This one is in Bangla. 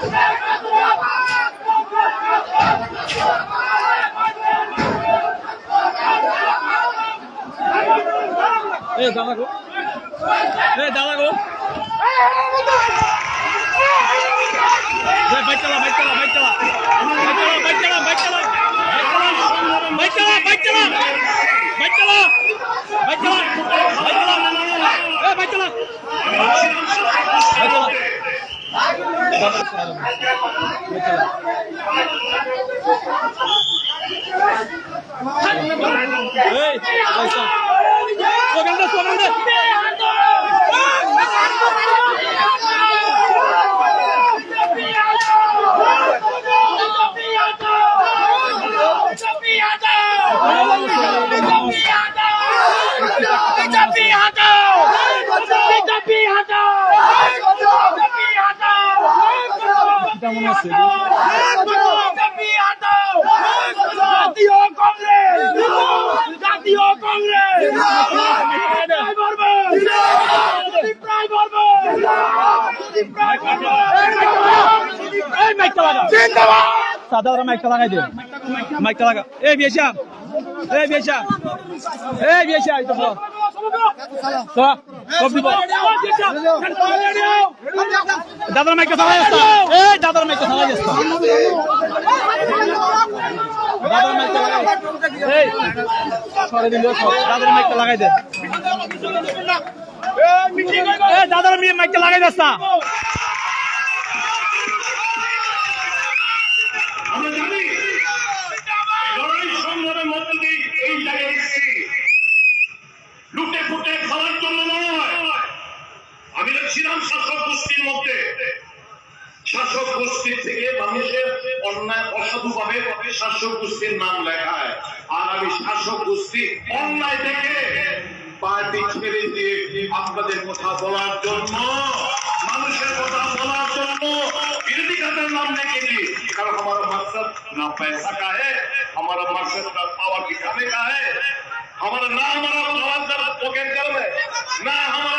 এ দাদা গো। এ দাদা গো। বাইক চালা বাইক চালা বাইক চালা। বাইক চালা বাইক চালা বাইক চালা। বাইক চালা বাইক চালা বাইক চালা। বাইক 好好好好好好 কেমন আছে? সাদা ওরা মাইকটা লাগাই দিও মাইকটা লাগা এ বিয়েশা এ বিয়েশা এ বিয়েশা এই তো দাদার মাইকে চালাই আসতা। এই দাদার মাইকে চালাই আসতা। দাদার দিল দাদার মাইকটা লাগাই দে। লাগাই আমরা জানি দিয়ে এই জায়গায় ছিলাম শাসক গোষ্ঠীর মধ্যে শাসক গোষ্ঠী থেকে মানুষের অন্যায় অসাধুভাবে শাসক গোষ্ঠীর নাম লেখায় আর আমি শাসক গোষ্ঠী অন্যায় দেখে পার্টি ছেড়ে দিয়ে আপনাদের কথা বলার জন্য মানুষের কথা বলার জন্য বিরোধী খাতার नाम लिखेगी कारण हमारा मकसद ना पैसा का है हमारा मकसद का पावर दिखाने का है हमारा ना हमारा पावर का पॉकेट कर है ना हमारा